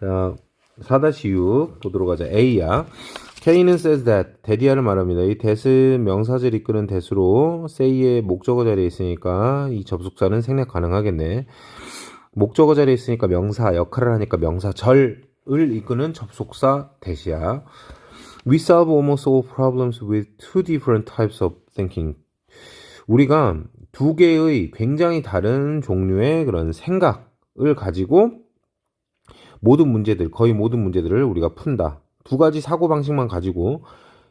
자, 4-6 보도록 하자. A야. K는 says that 대디아를 말합니다. 이 that은 명사절 이끄는 that으로 say의 목적어 자리에 있으니까 이 접속사는 생략 가능하겠네. 목적어 자리에 있으니까 명사 역할을 하니까 명사절을 이끄는 접속사 that이야. We solve almost all problems with two different types of thinking. 우리가 두 개의 굉장히 다른 종류의 그런 생각을 가지고 모든 문제들, 거의 모든 문제들을 우리가 푼다. 두 가지 사고 방식만 가지고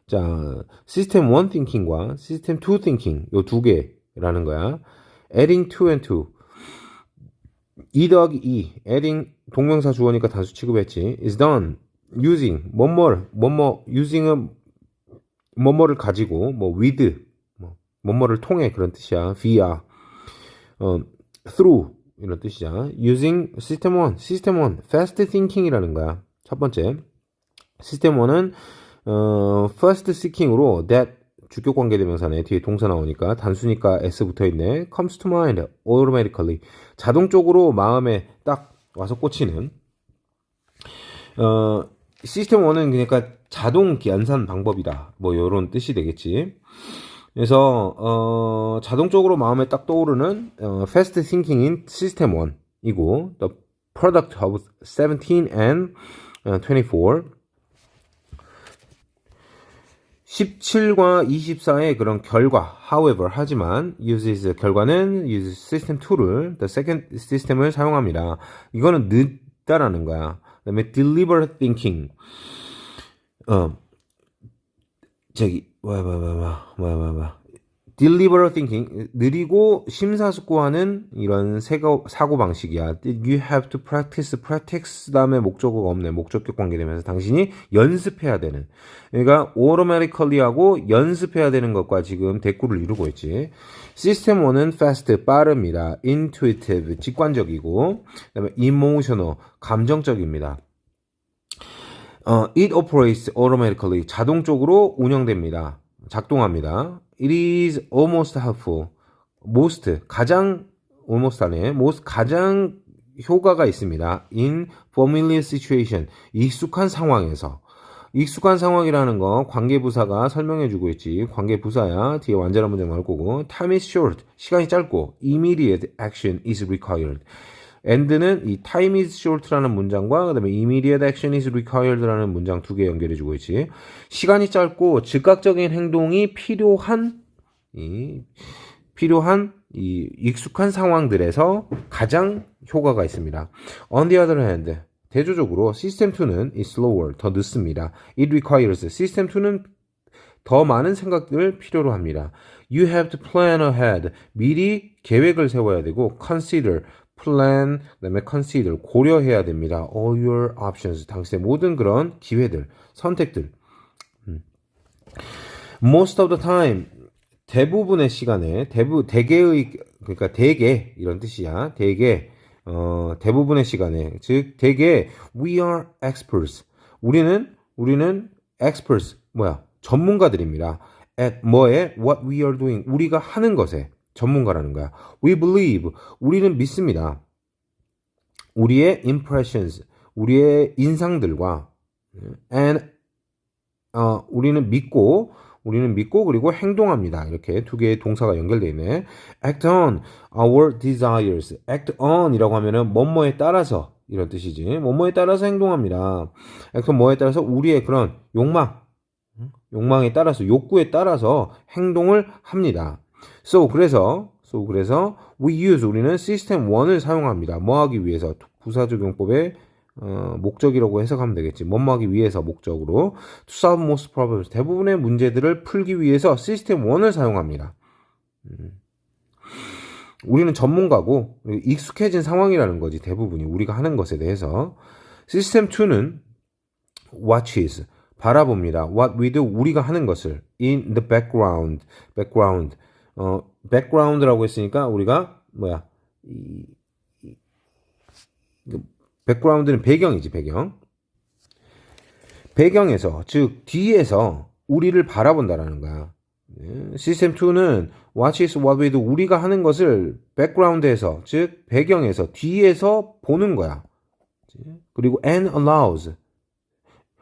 자, 시스템 1 thinking과 시스템 2 thinking 요 두 개라는 거야. adding 2 and 2. 2 더하기 2. adding 동명사 주어니까 단수 취급했지. is done using 뭐뭐 뭐뭐 using은 뭐뭐를 가지고 뭐 with 뭐 뭐뭐를 통해 그런 뜻이야. via 어, through 이런 뜻이야. using system 1, system 1, fast thinking이라는 거야. 첫 번째. 시스템 1은 어, first seeking으로 that 주격 관계 대명사네. 뒤에 동사 나오니까 단수니까 s 붙어 있네. comes to mind automatically. 자동적으로 마음에 딱 와서 꽂히는 어, 시스템 1은 그러니까 자동 연산 방법이다. 뭐 요런 뜻이 되겠지. 그래서 어, 자동적으로 마음에 딱 떠오르는 어, fast thinking인 시스템 1이고 the product of 17 and 어, 24 17과 24의 그런 결과, however, 하지만 uses 결과는 use system 2를 the second system을 사용합니다. 이거는 늦다라는 거야. 그 다음에 deliberate thinking. 어, 저기 와와와와와와와 deliberate thinking 느리고 심사숙고하는 이런 세고, 사고 방식이야. You have to practice, practice 다음에 목적어가 없네. 목적격 관계되면서 당신이 연습해야 되는. 그러니까 automatically 하고 연습해야 되는 것과 지금 대꾸를 이루고 있지. 시스템 1은 fast 빠릅니다. intuitive 직관적이고 그다음에 emotional 감정적입니다. 어, it operates automatically 자동적으로 운영됩니다. 작동합니다. It is almost helpful. most 가장 almost 안에 most 가장 효과가 있습니다. in familiar situation 익숙한 상황에서 익숙한 상황이라는 거 관계부사가 설명해주고 있지. 관계부사야. 뒤에 완전한 문장 나올 거고. Time is short. 시간이 짧고. Immediate action is required. And는 이 time is short라는 문장과 그다음에 immediate action is required라는 문장 두 개 연결해 주고 있지. 시간이 짧고 즉각적인 행동이 필요한 이 필요한 이 익숙한 상황들에서 가장 효과가 있습니다. On the other hand, 대조적으로 시스템 2는 is slower, 더 늦습니다. It requires, 시스템 2는 더 많은 생각들을 필요로 합니다. You have to plan ahead. 미리 계획을 세워야 되고 consider, plan, 그다음에 consider 고려해야 됩니다. All your options. 당신의 모든 그런 기회들, 선택들. 음. Most of the time. 대부분의 시간에 대부 대개의 그러니까 대개 이런 뜻이야. 대개 어 대부분의 시간에 즉 대개 we are experts. 우리는 우리는 experts 뭐야? 전문가들입니다. at 뭐에 what we are doing 우리가 하는 것에 전문가라는 거야. We believe 우리는 믿습니다. 우리의 impressions 우리의 인상들과 and 어, 우리는 믿고 우리는 믿고 그리고 행동합니다. 이렇게 두 개의 동사가 연결되어 있네. act on our desires. act on 이라고 하면은 뭐뭐에 따라서 이런 뜻이지. 뭐뭐에 따라서 행동합니다. act on 뭐에 따라서 우리의 그런 욕망 욕망에 따라서 욕구에 따라서 행동을 합니다. So 그래서 so 그래서 we use 우리는 시스템 1을 사용합니다. 뭐 하기 위해서? 부사적용법의 어, 목적이라고 해석하면 되겠지. 뭐뭐 하기 위해서? 목적으로. To solve most problems. 대부분의 문제들을 풀기 위해서 시스템 1을 사용합니다. 음. 우리는 전문가고 익숙해진 상황이라는 거지 대부분이. 우리가 하는 것에 대해서. 시스템 2는 watches 바라봅니다. What we do. 우리가 하는 것을. in the background. background 어 background라고 했으니까 우리가 뭐야? 이, 이, 이 백그라운드는 배경이지 배경. 배경에서 즉 뒤에서 우리를 바라본다라는 거야. 시스템 2는 watch is what we do 우리가 하는 것을 백그라운드에서 즉 배경에서 뒤에서 보는 거야. 그리고 and allows.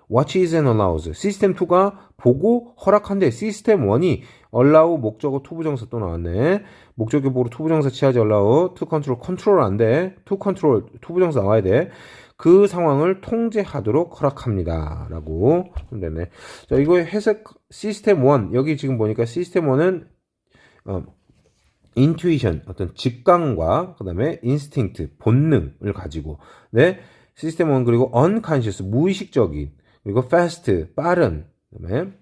Is and allows? 시스템 2가 보고 허락한대. 시스템 1이 allow 목적어 투부정사 또 나왔네. 목적어 보고 투부정사 취하지 allow. to control control 안 돼. to control 투부정사 나와야 돼. 그 상황을 통제하도록 허락합니다. 라고 하면 되네. 자, 이거의 해석 시스템 1. 여기 지금 보니까 시스템 1은 어, 인투이션 어떤 직감과 그다음에 인스팅트 본능을 가지고 네 시스템 1 그리고 unconscious 무의식적인 그리고 fast 빠른 그다음에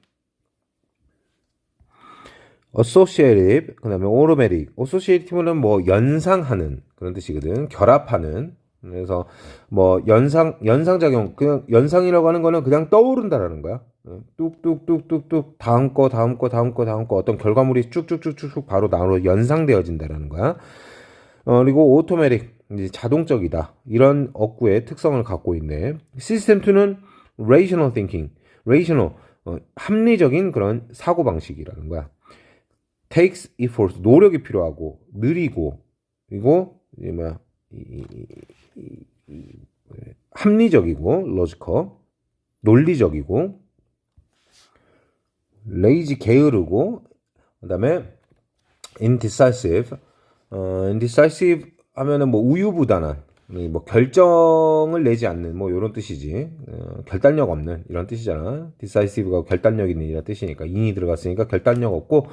associative 그다음에 automatic. associative는 뭐 연상하는 그런 뜻이거든. 결합하는. 그래서 뭐 연상 연상 작용 그냥 연상이라고 하는 거는 그냥 떠오른다라는 거야. 어, 뚝뚝뚝뚝뚝. 다음 거 다음 거 다음 거 다음 거. 어떤 결과물이 쭉쭉쭉쭉 바로 나로 연상되어진다라는 거야. 어, 그리고 오토매틱 이제 자동적이다. 이런 어구의 특성을 갖고 있네. 시스템 2는 rational thinking rational 어, 합리적인 그런 사고 방식이라는 거야 takes effort 노력이 필요하고 느리고 그리고 이제 뭐야 이, 이, 이, 이, 합리적이고 logical 논리적이고 lazy 게으르고 그다음에 indecisive 어, indecisive 하면은 뭐 우유부단한 뭐 결정을 내지 않는 뭐 이런 뜻이지. 어, 결단력 없는 이런 뜻이잖아. decisive가 결단력 있는 이런 뜻이니까 인이 들어갔으니까 결단력 없고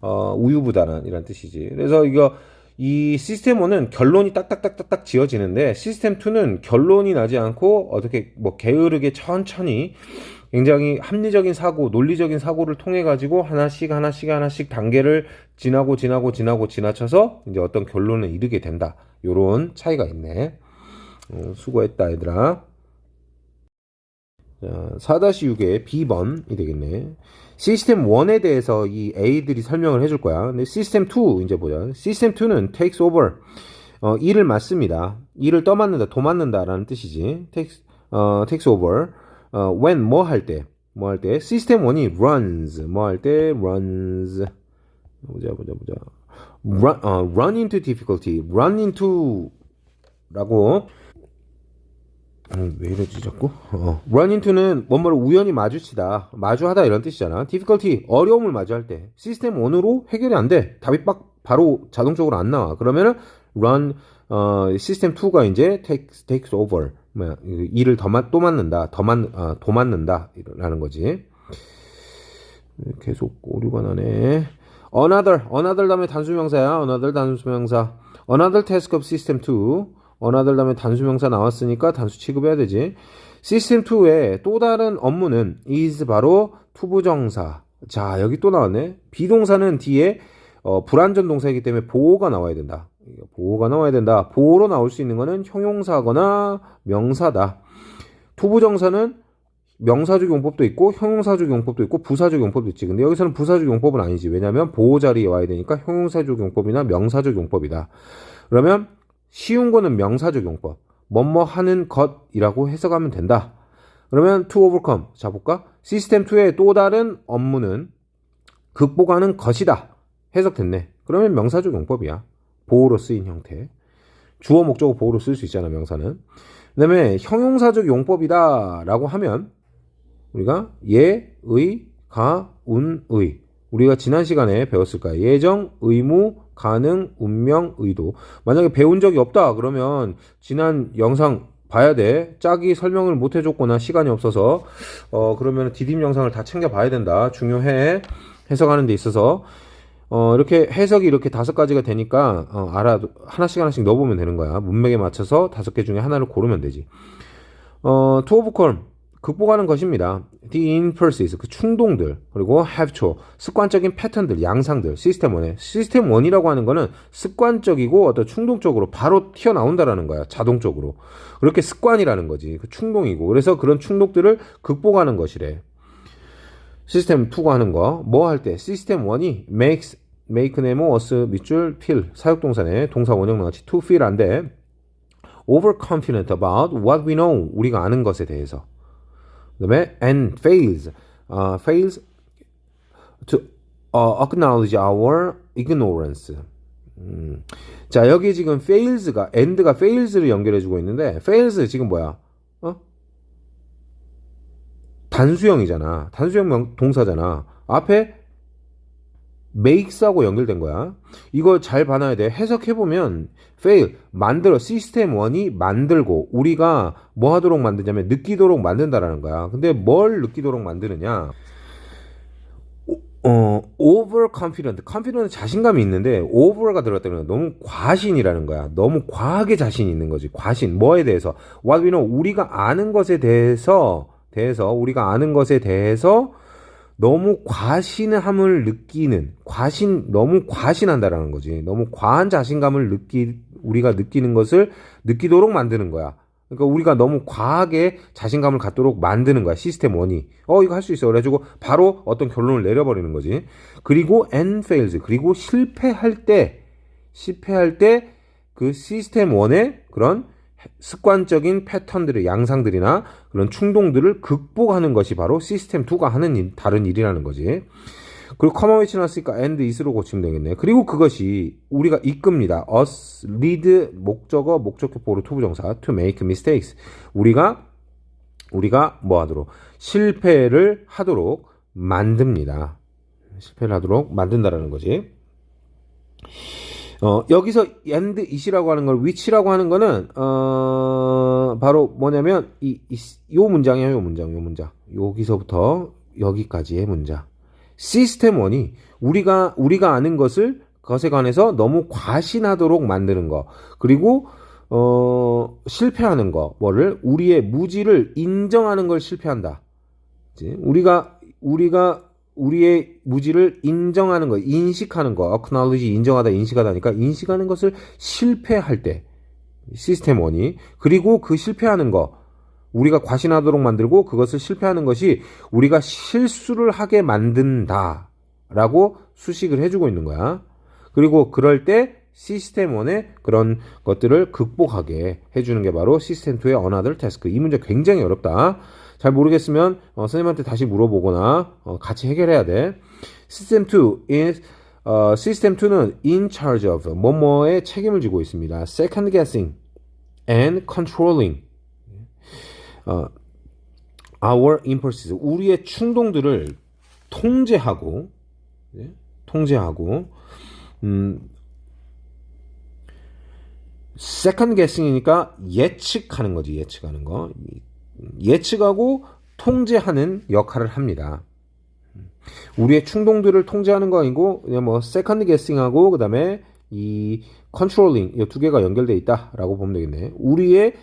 어, 우유부단한 이런 뜻이지. 그래서 이거 이 시스템 1은 결론이 딱딱딱딱딱 지어지는데 시스템 2는 결론이 나지 않고 어떻게 뭐 게으르게 천천히 굉장히 합리적인 사고, 논리적인 사고를 통해 가지고 하나씩 하나씩 하나씩 단계를 지나고 지나고 지나고 지나쳐서 이제 어떤 결론에 이르게 된다. 요런 차이가 있네. 어, 수고했다 얘들아. 자, 4-6의 B번이 되겠네. 시스템 1에 대해서 이 A들이 설명을 해줄 거야. 근데 시스템 2 이제 보자. 시스템 2는 takes over. 어, 일을 맡습니다. 일을 떠맡는다, 도맡는다라는 뜻이지. takes, 어, takes over. 어, when 뭐 할 때, 뭐 할 때, 시스템 1이 runs, 뭐 할 때, runs. 보자, 보자, 보자. run, 어, run into difficulty, run into 라고 음, 왜 이러지 자꾸? 어. run into는 뭐뭐를 우연히 마주치다, 마주하다 이런 뜻이잖아. difficulty 어려움을 마주할 때 시스템 1으로 해결이 안 돼. 답이 빡 바로 자동적으로 안 나와. 그러면은 run 어, 시스템 2가 이제 takes, takes over 일을 더 맞, 또 맞는다, 더 맞, 어, 도 맞는다 라는 거지. 계속 오류가 나네. another, another 다음에 단수명사야. another 단수명사. another task of system 2. Another 다음에 단수 명사 나왔으니까 단수 취급해야 되지. 시스템 2의 또 다른 업무는 is 바로 투부정사. 자, 여기 또 나왔네. 비동사는 뒤에 어, 불완전 동사이기 때문에 보호가 나와야 된다. 보호가 나와야 된다. 보호로 나올 수 있는 거는 형용사거나 명사다. 투부정사는 명사적 용법도 있고 형용사적 용법도 있고 부사적 용법도 있지. 근데 여기서는 부사적 용법은 아니지. 왜냐하면 보호 자리에 와야 되니까 형용사적 용법이나 명사적 용법이다. 그러면 쉬운 거는 명사적 용법. 뭐뭐 하는 것이라고 해석하면 된다. 그러면 to overcome. 자 볼까? 시스템 2의 또 다른 업무는 극복하는 것이다. 해석됐네. 그러면 명사적 용법이야. 보호로 쓰인 형태. 주어 목적어 보호로 쓸 수 있잖아, 명사는. 그 다음에 형용사적 용법이다 라고 하면 우리가 예, 의, 가, 운, 의. 우리가 지난 시간에 배웠을 거야. 예정, 의무, 가능, 운명, 의도. 만약에 배운 적이 없다 그러면 지난 영상 봐야 돼. 짝이 설명을 못 해줬거나 시간이 없어서 어 그러면 디딤 영상을 다 챙겨 봐야 된다. 중요해. 해석하는 데 있어서 어, 이렇게 해석이 이렇게 다섯 가지가 되니까, 어, 알아, 하나씩 하나씩 넣어보면 되는 거야. 문맥에 맞춰서 다섯 개 중에 하나를 고르면 되지. 어, to overcome. 극복하는 것입니다. The impulses, 그 충동들, 그리고 have to, 습관적인 패턴들, 양상들, 시스템 1에. 시스템 1이라고 하는 거는 습관적이고 어떤 충동적으로 바로 튀어나온다라는 거야. 자동적으로. 그렇게 습관이라는 거지. 그 충동이고. 그래서 그런 충동들을 극복하는 것이래. 시스템 2가 하는 거, 뭐 할 때, 시스템 1이 makes, make, nemo, us, 밑줄, feel, 사역동사네, 동사 원형 나같이 to feel 한데, overconfident about what we know, 우리가 아는 것에 대해서. 그 다음에, and fails, uh, fails to uh, acknowledge our ignorance. 음. 자, 여기 지금 fails가 end가 fails를 연결해 주고 있는데 fails 지금 뭐야? 어? 단수형이잖아. 단수형 명- 동사잖아. 앞에 makes하고 연결된 거야. 이거 잘 봐놔야 돼. 해석해 보면 fail 만들어 시스템 1이 만들고 우리가 뭐 하도록 만드냐면 느끼도록 만든다라는 거야. 근데 뭘 느끼도록 만드느냐? 어, overconfident. confident 자신감이 있는데 over가 들어갔다는 건 너무 과신이라는 거야. 너무 과하게 자신이 있는 거지. 과신. 뭐에 대해서? what we know. 우리가 아는 것에 대해서 대해서 우리가 아는 것에 대해서 너무 과신함을 느끼는 과신 너무 과신한다라는 거지. 너무 과한 자신감을 느끼 우리가 느끼는 것을 느끼도록 만드는 거야. 그러니까 우리가 너무 과하게 자신감을 갖도록 만드는 거야. 시스템 1이. 어, 이거 할 수 있어. 그래가지고 바로 어떤 결론을 내려버리는 거지. 그리고 and fails. 그리고 실패할 때, 실패할 때 그 시스템 1의 그런 습관적인 패턴들의 양상들이나 그런 충동들을 극복하는 것이 바로 시스템 2가 하는 일, 다른 일이라는 거지. 그리고 위치 나왔으니까 and is로 고치면 되겠네. 그리고 그것이 우리가 이끕니다. us, lead, 목적어, 목적격 보로 투부정사 to make mistakes. 우리가 우리가 뭐 하도록 실패를 하도록 만듭니다. 실패를 하도록 만든다라는 거지. 어, 여기서 and it이라고 하는 걸 which라고 하는 거는 어, 바로 뭐냐면 이, 이, 요 문장이에요, 요 문장, 요 문장. 여기서부터 여기까지의 문장. 시스템 1이 우리가 우리가 아는 것을 것에 관해서 너무 과신하도록 만드는 거. 그리고 어, 실패하는 거. 뭐를 우리의 무지를 인정하는 걸 실패한다. 우리가 우리가 우리의 무지를 인정하는 거, 인식하는 거, acknowledge 인정하다, 인식하다니까 인식하는 것을 실패할 때 시스템 1이 그리고 그 실패하는 거 우리가 과신하도록 만들고 그것을 실패하는 것이 우리가 실수를 하게 만든다라고 수식을 해주고 있는 거야. 그리고 그럴 때 시스템 1의 그런 것들을 극복하게 해주는 게 바로 시스템 2의 another task. 이 문제 굉장히 어렵다. 잘 모르겠으면 어, 선생님한테 다시 물어보거나 어, 같이 해결해야 돼. 시스템 2 is 어, 시스템 2는 in charge of 뭐뭐의 책임을 지고 있습니다. second guessing and controlling 어, our impulses 우리의 충동들을 통제하고 예? 통제하고 음, second guessing이니까 예측하는 거지 예측하는 거 예측하고 통제하는 역할을 합니다. 우리의 충동들을 통제하는 거 아니고 그냥 뭐 세컨드 게싱하고 그다음에 이 컨트롤링 이 두 개가 연결돼 있다라고 보면 되겠네. 우리의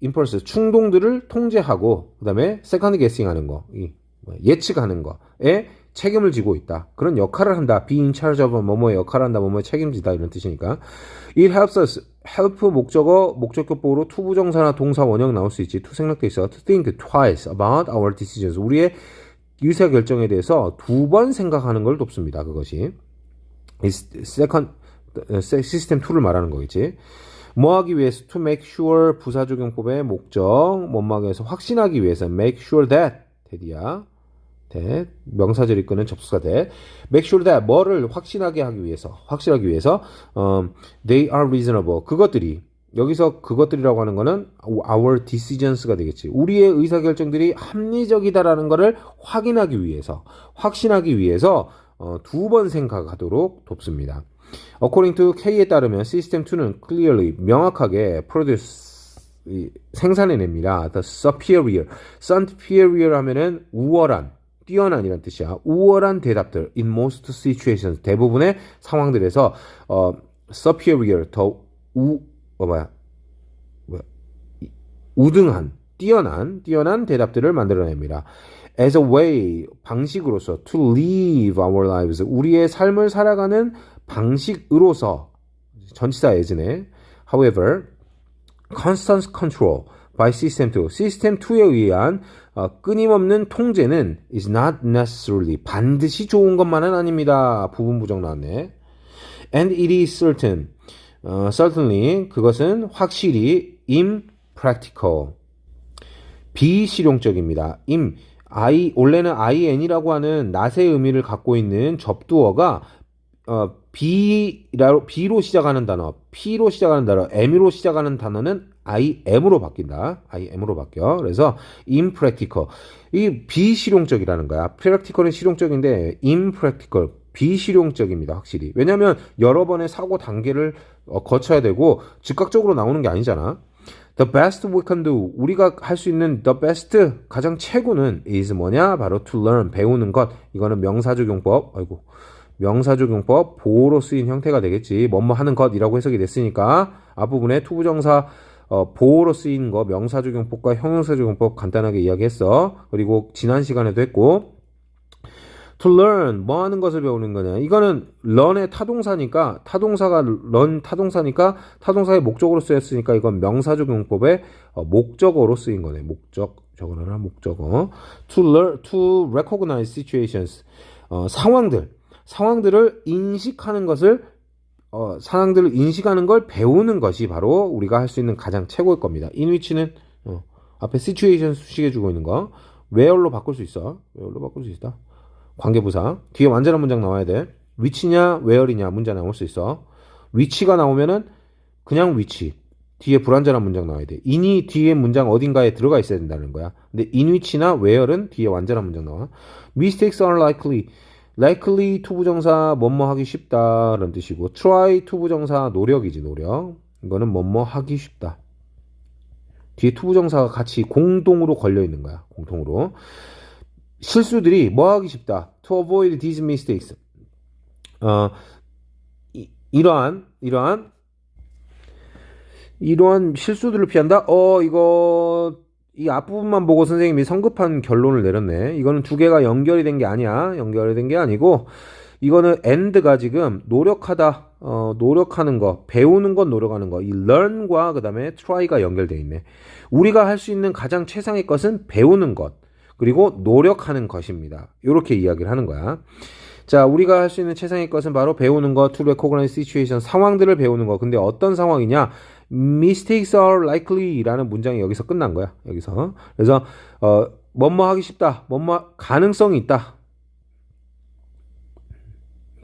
임펄스 충동들을 통제하고 그다음에 세컨드 게싱하는 거, 예측하는 거에 책임을 지고 있다. 그런 역할을 한다. be in charge of 뭐뭐의 역할을 한다. 뭐뭐의 책임지다 이런 뜻이니까. It helps us. Help 목적어 목적격보로 투부정사나 동사 원형 나올 수 있지. to 생략돼 있어. to think twice about our decisions. 우리의 의사 결정에 대해서 두 번 생각하는 걸 돕습니다. 그것이 second 시스템 2를 말하는 거겠지. 뭐 하기 위해서 to make sure 부사적용법의 목적 뭔막에서 확신하기 위해서 make sure that 대디야 that 명사절 이 끄는 접수가 돼 make sure that 뭐를 확신하게 하기 위해서 확실하기 위해서 음, they are reasonable 그것들이 여기서 그것들이라고 하는 거는 our decisions가 되겠지. 우리의 의사결정들이 합리적이다라는 것을 확인하기 위해서, 확신하기 위해서 어, 두 번 생각하도록 돕습니다. According to K에 따르면 System 2는 clearly 명확하게 produce 이, 생산해냅니다. The superior, superior 하면은 우월한, 뛰어난이란 뜻이야. 우월한 대답들 in most situations 대부분의 상황들에서 어, superior 더 우, 어 뭐야, 뭐야, 이, 우등한, 뛰어난, 뛰어난 대답들을 만들어냅니다. As a way 방식으로서 to live our lives 우리의 삶을 살아가는 방식으로서 전치사 as네. However, constant control by system 2 시스템 2에 의한 어, 끊임없는 통제는 is not necessarily 반드시 좋은 것만은 아닙니다. 부분 부정 나왔네. And it is certain 어, certainly 그것은 확실히 impractical 비실용적입니다. im I 원래는 in이라고 하는 낫의 의미를 갖고 있는 접두어가 어, B로, B로 시작하는 단어, P로 시작하는 단어, M으로 시작하는 단어는 IM으로 바뀐다. IM으로 바뀌어. 그래서 impractical. 이 비실용적이라는 거야. practical은 실용적인데 impractical 비실용적입니다. 확실히. 왜냐하면 여러 번의 사고 단계를 어, 거쳐야 되고 즉각적으로 나오는 게 아니잖아. The best we can do. 우리가 할 수 있는 the best 가장 최고는 is 뭐냐? 바로 to learn 배우는 것. 이거는 명사적용법. 아이고. 명사적용법 보호로 쓰인 형태가 되겠지. 뭐뭐 하는 것이라고 해석이 됐으니까 앞부분에 투부정사 어, 보호로 쓰인 거 명사적용법과 형용사적용법 간단하게 이야기했어. 그리고 지난 시간에도 했고 to learn 뭐 하는 것을 배우는 거냐. 이거는 learn의 타동사니까 타동사가 learn 타동사니까 타동사의 목적으로 쓰였으니까 이건 명사적 용법의 어, 목적어로 쓰인 거네. 목적 적어놔라 목적어. to learn to recognize situations. 어, 상황들. 상황들을 인식하는 것을 어, 상황들을 인식하는 걸 배우는 것이 바로 우리가 할 수 있는 가장 최고일 겁니다. in which는 어, 앞에 situation 수식해 주고 있는 거 where로 바꿀 수 있어. where로 바꿀 수 있다. 관계부사 뒤에 완전한 문장 나와야 돼. 위치냐 where이냐 문장 나올 수 있어. 위치가 나오면은 그냥 위치 뒤에 불완전한 문장 나와야 돼. in이 뒤에 문장 어딘가에 들어가 있어야 된다는 거야. 근데 in which나 where는 뒤에 완전한 문장 나와. mistakes are likely. Likely 투부정사 뭐뭐 하기 쉽다라는 뜻이고 try 투부정사 노력이지 노력. 이거는 뭐뭐 하기 쉽다. 뒤에 투부정사가 같이 공동으로 걸려 있는 거야. 공통으로. 실수들이 뭐 하기 쉽다. To avoid these mistakes. 어, 이, 이러한, 이러한, 이러한 실수들을 피한다? 어, 이거, 이 앞부분만 보고 선생님이 성급한 결론을 내렸네. 이거는 두 개가 연결이 된 게 아니야. 연결이 된 게 아니고, 이거는 end가 지금 노력하다, 어, 노력하는 거, 배우는 건 노력하는 거, 이 learn과 그 다음에 try가 연결돼 있네. 우리가 할 수 있는 가장 최상의 것은 배우는 것. 그리고 노력하는 것입니다. 이렇게 이야기를 하는 거야. 자, 우리가 할 수 있는 최상의 것은 바로 배우는 것, to recognize situation, 상황들을 배우는 거. 근데 어떤 상황이냐? Mistakes are likely 라는 문장이 여기서 끝난 거야. 여기서. 그래서, 어, 뭐뭐 하기 쉽다. 뭐뭐 가능성이 있다.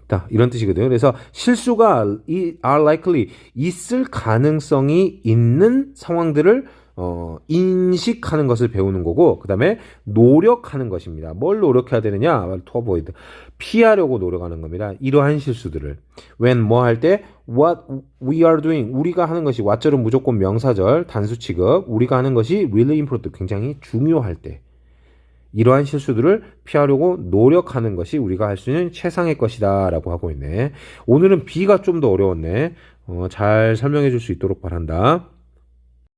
있다. 이런 뜻이거든요. 그래서 실수가 이- are likely 있을 가능성이 있는 상황들을 어, 인식하는 것을 배우는 거고, 그 다음에 노력하는 것입니다. 뭘 노력해야 되느냐? avoid. 피하려고 노력하는 겁니다. 이러한 실수들을. when 뭐 할 때, what we are doing. 우리가 하는 것이, what절은 무조건 명사절, 단수 취급. 우리가 하는 것이 really important. 굉장히 중요할 때. 이러한 실수들을 피하려고 노력하는 것이 우리가 할 수 있는 최상의 것이다. 라고 하고 있네. 오늘은 B가 좀 더 어려웠네. 어, 잘 설명해 줄 수 있도록 바란다.